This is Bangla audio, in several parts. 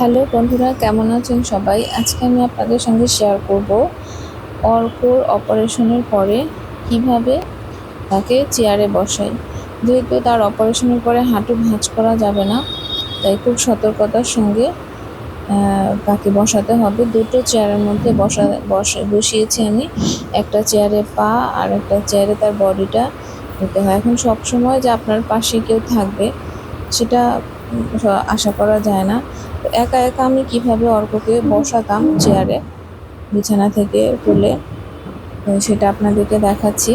হ্যালো বন্ধুরা, কেমন আছেন সবাই? আজকে আমি আপনাদের সঙ্গে শেয়ার করব অর্কর অপারেশনের পরে কীভাবে তাকে চেয়ারে বসাই। যেহেতু তার অপারেশনের পরে হাঁটু ভাঁজ করা যাবে না, তাই খুব সতর্কতার সঙ্গে তাকে বসাতে হবে। দুটো চেয়ারের মধ্যে বসা, বসে, বসিয়েছি আমি। একটা চেয়ারে পা আর একটা চেয়ারে তার বডিটা নিতে হয়। এখন সব সময় যে আপনার পাশে কেউ থাকবে, সেটা আশা করা যায় না। একা একা আমি কীভাবে অর্ককে বসাতাম চেয়ারে বিছানা থেকে তুলে সেটা আপনাদেরকে দেখাচ্ছি।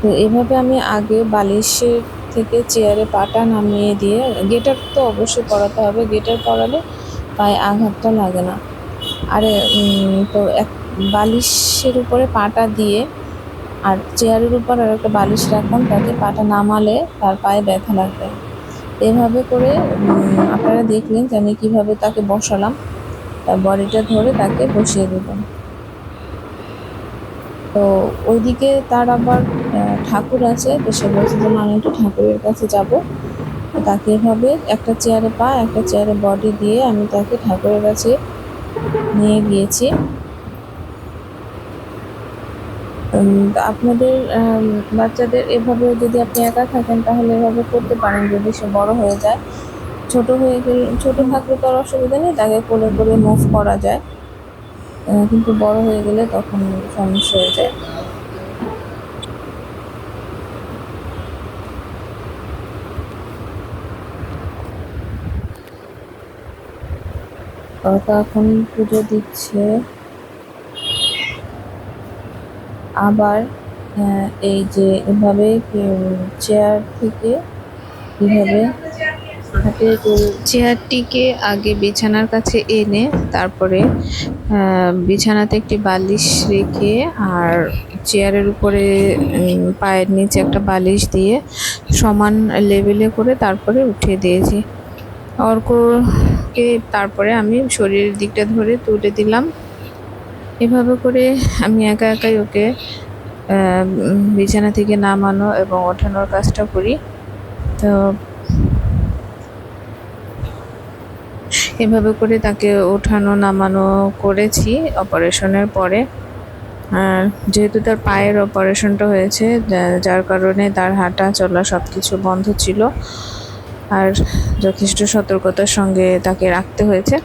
তো এভাবে আমি আগে বালিশের থেকে চেয়ারে পাটা নামিয়ে দিয়ে, গেটার তো অবশ্যই পরাতে হবে, গেটার পরালে পায়ে আঘাতটা লাগে না। আরে তো এক, বালিশের উপরে পাটা দিয়ে আর চেয়ারের উপর আর একটা বালিশ রাখলাম তাতে পাটা নামালে তার পায়ে ব্যথা লাগবে। এভাবে করে আপনারা দেখলেন যে আমি কীভাবে তাকে বসালাম। বডিটা ধরে তাকে বসিয়ে দেবেন তো ওইদিকে তার আবার ঠাকুর আছে, তো সে বলছে যে আমি একটু ঠাকুরের কাছে যাব। তাকে এভাবে একটা চেয়ারে পা, একটা চেয়ারে বডি দিয়ে আমি তাকে ঠাকুরের কাছে নিয়ে গিয়েছি উম, তো আপনাদের বাচ্চাদের এভাবে যদি আপনি একা থাকেন, তাহলে এভাবে করতে পারেন যদি সে বড় হয়ে যায়। ছোট হয়ে গেলে, ছোটো থাকলে তো আর অসুবিধা নেই, তাকে কোলে করে মুভ করা যায়। কিন্তু বড় হয়ে গেলে তখন সমস্যা হয়ে যায়। কাকা এখন পুজো দিচ্ছে। আবার এই যে এভাবে চেয়ার থেকে হাতে চেয়ারটিকে আগে বিছানার কাছে এনে তারপরে বিছানাতে একটি বালিশ রেখে আর চেয়ারের উপরে পায়ের নিচে একটা বালিশ দিয়ে সমান লেভেলে করে তারপরে উঠিয়ে দিয়েছি। অর্ককে তারপরে আমি শরীরের দিকটা ধরে তুলে দিলাম। এভাবে করে আমি একা একাই ওকে বিছানা থেকে নামানো এবং ওঠানোর কাজটা করি। তো এভাবে করে তাকে ওঠানো, নামানো করেছি অপারেশনের পরে। আর যেহেতু তার পায়ের অপারেশনটা হয়েছে যার কারণে তার হাঁটা চলা সব কিছু বন্ধ ছিল। আর যথেষ্ট সতর্কতার সঙ্গে তাকে রাখতে হয়েছে।